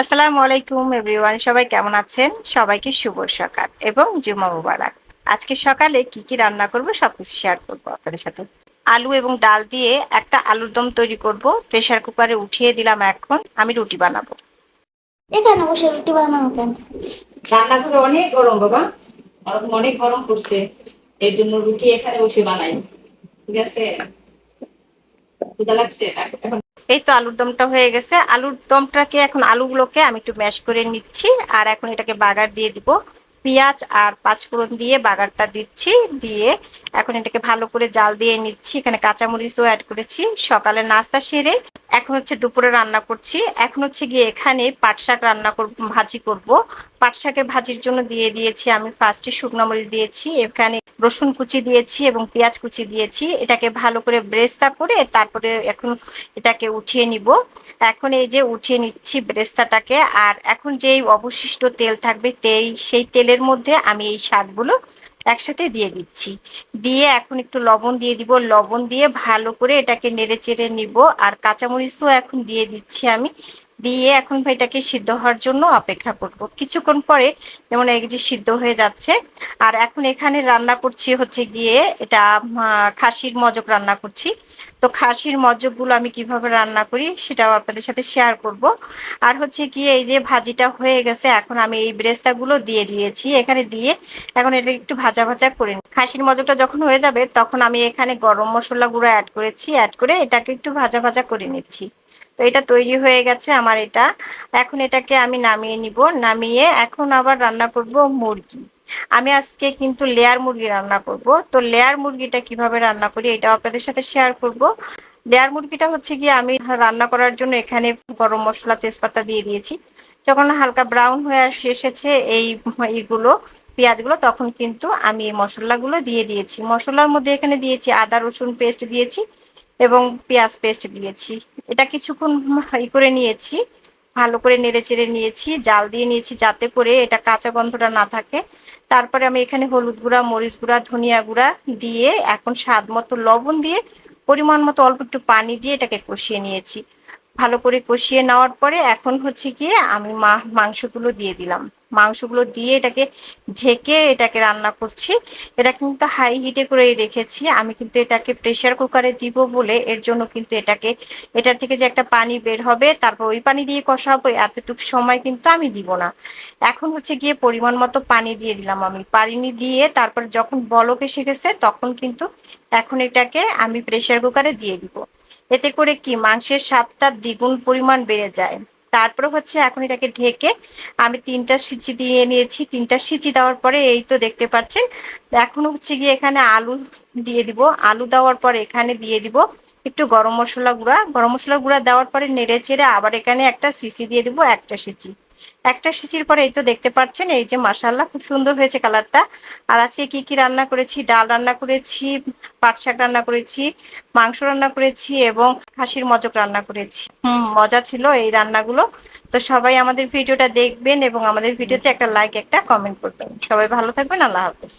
আসসালামু আলাইকুম এভরিওয়ান সবাই কেমন আছেন? সবাইকে শুভ সকাল এবং জুমা মুবারক। আজকে সকালে কি কি রান্না করব সবকিছু শেয়ার করব আপনাদের সাথে। আলু এবং ডাল দিয়ে একটা আলুর দম তৈরি করব। প্রেসার কুকারে উঠিয়ে দিলাম এখন। আমি রুটি বানাবো। এখানে বসে রুটি বানানো কেন? রান্নাঘরে অনেক গরম বাবা। অনেক গরম পড়ছে। এর জন্য রুটি এখানে বসে বানাই। ঠিক আছে? লাগছে? এখন এই তো আলুর দমটা হয়ে গেছে। আলুর দমটাকে এখন আলুগুলোকে আমি একটু ম্যাশ করে নিচ্ছি আর এখন এটাকে বাগার দিয়ে দিব। পেঁয়াজ আর পাঁচফোড়ন দিয়ে বাগারটা দিচ্ছি, দিয়ে এখন এটাকে ভালো করে জাল দিয়ে নিচ্ছি। এখানে কাঁচামরিচও অ্যাড করেছি। সকালে নাস্তা সেরে এখন হচ্ছে দুপুরে রান্না করছি। এখন হচ্ছে গিয়ে এখানে পাট শাক রান্না করব ভাজি করব। পাট শাকের ভাজির জন্য দিয়ে দিয়েছি আমি ফার্স্টে শুকনো মরিচ দিয়েছি, এখানে রসুন কুচি দিয়েছি এবং পেঁয়াজ কুচি দিয়েছি। এটাকে ভালো করে ব্রেস্তা করে তারপরে এখন এটাকে উঠিয়ে নিব। এখন এই যে উঠিয়ে নিচ্ছি ব্রেস্তাটাকে, আর এখন যেই অবশিষ্ট তেল থাকবে তেই, সেই তেলের মধ্যে আমি এই শাকগুলো একসাথে দিয়ে দিচ্ছি। দিয়ে এখন একটু লবণ দিয়ে দিব। লবণ দিয়ে ভালো করে এটাকে নেড়ে চেড়ে নিব। আর কাঁচামরিচও এখন দিয়ে দিচ্ছি আমি। দিয়ে এখন এটাকে সিদ্ধ হওয়ার জন্য অপেক্ষা করব। কিছুক্ষণ পরে যেমন এই যে সিদ্ধ হয়ে যাচ্ছে, আর এখন এখানে রান্না করছি হচ্ছে গিয়ে এটা খাসির মজক রান্না করছি। তো খাসির মজকগুলো আমি কীভাবে রান্না করি সেটাও আপনাদের সাথে শেয়ার করব। আর হচ্ছে গিয়ে এই যে ভাজিটা হয়ে গেছে, এখন আমি এই ব্রেস্তাগুলো দিয়ে দিয়েছি। এখানে দিয়ে এখন এটা একটু ভাজা ভাজা করে নিই। খাসির মজকটা যখন হয়ে যাবে তখন আমি এখানে গরম মশলা গুঁড়ো অ্যাড করেছি অ্যাড করে এটাকে একটু ভাজা ভাজা করে নিচ্ছি। তো এটা তৈরি হয়ে গেছে আমার এটা। এখন এটাকে আমি নামিয়ে নিব। নামিয়ে এখন আবার রান্না করব মুরগি। আমি আজকে কিন্তু লেয়ার মুরগি রান্না করব। তো লেয়ার মুরগিটা কীভাবে রান্না করি এটা আপনাদের সাথে শেয়ার করব। লেয়ার মুরগিটা হচ্ছে গিয়ে আমি রান্না করার জন্য এখানে গরম মশলা, তেজপাতা দিয়ে দিয়েছি। যখন হালকা ব্রাউন হয়ে এসেছে এই এইগুলো, পেঁয়াজগুলো, তখন কিন্তু আমি এই মশলাগুলো দিয়ে দিয়েছি। মশলার মধ্যে এখানে দিয়েছি আদা, রসুন পেস্ট দিয়েছি। এবং পেঁয়াজ পেস্ট দিয়েছি। এটা কিছুক্ষণ ই করে নিয়েছি। ভালো করে নেড়ে চেড়ে নিয়েছি, জাল দিয়ে নিয়েছি যাতে করে এটা কাঁচা গন্ধটা না থাকে। তারপরে আমি এখানে হলুদ গুঁড়া, মরিচ গুঁড়া, ধনিয়া গুঁড়া দিয়ে এখন স্বাদ মতো লবণ দিয়ে পরিমাণ মতো অল্প একটু পানি দিয়ে এটাকে কষিয়ে নিয়েছি। ভালো করে কষিয়ে নেওয়ার পরে এখন হচ্ছে গিয়ে আমি মা, মাংসগুলো দিয়ে দিলাম। মাংসগুলো দিয়ে এটাকে ঢেকে এটাকে রান্না করছি। এটা কিন্তু হাই হিটে করে রেখেছি। আমি কিন্তু এটাকে প্রেশার কুকারে দিব বলে এর জন্য কিন্তু এটাকে, এটার থেকে যে একটা পানি বের হবে, তারপর ওই পানি দিয়ে কষাবো, এতটুকু সময় কিন্তু আমি দিব না। এখন হচ্ছে গিয়ে পরিমাণ মতো পানি দিয়ে দিলাম আমি। পানি দিয়ে তারপর যখন বলক এসে গেছে, তখন কিন্তু এখন এটাকে আমি প্রেশার কুকারে দিয়ে দিব। এতে করে কি মাংসের স্বাদটা দ্বিগুণ পরিমাণ বেড়ে যায়। তারপরে হচ্ছে এখন এটাকে ঢেকে আমি তিনটা সিচি দিয়ে নিয়েছি। তিনটা সিচি দেওয়ার পরে এই তো দেখতে পাচ্ছেন, এখন হচ্ছে গিয়ে এখানে আলু দিয়ে দিব। আলু দেওয়ার পর এখানে দিয়ে দিব একটু গরম মশলা গুঁড়া। গরম মশলা গুঁড়া দেওয়ার পরে নেড়ে চেড়ে আবার এখানে একটা সিসি দিয়ে দিব, একটা সিচি। একটা সিঁচির পরে এই তো দেখতে পাচ্ছেন, এই যে মাসাল্লাহ খুব সুন্দর হয়েছে কালারটা। আর আজকে কি কি রান্না করেছি? ডাল রান্না করেছি, পাট শাক রান্না করেছি, মাংস রান্না করেছি এবং খাসির মজক রান্না করেছি। হুম, মজা ছিল এই রান্নাগুলো। তো সবাই আমাদের ভিডিওটা দেখবেন এবং আমাদের ভিডিওতে একটা লাইক একটা কমেন্ট করবেন। সবাই ভালো থাকবেন, আল্লাহ হাফেজ।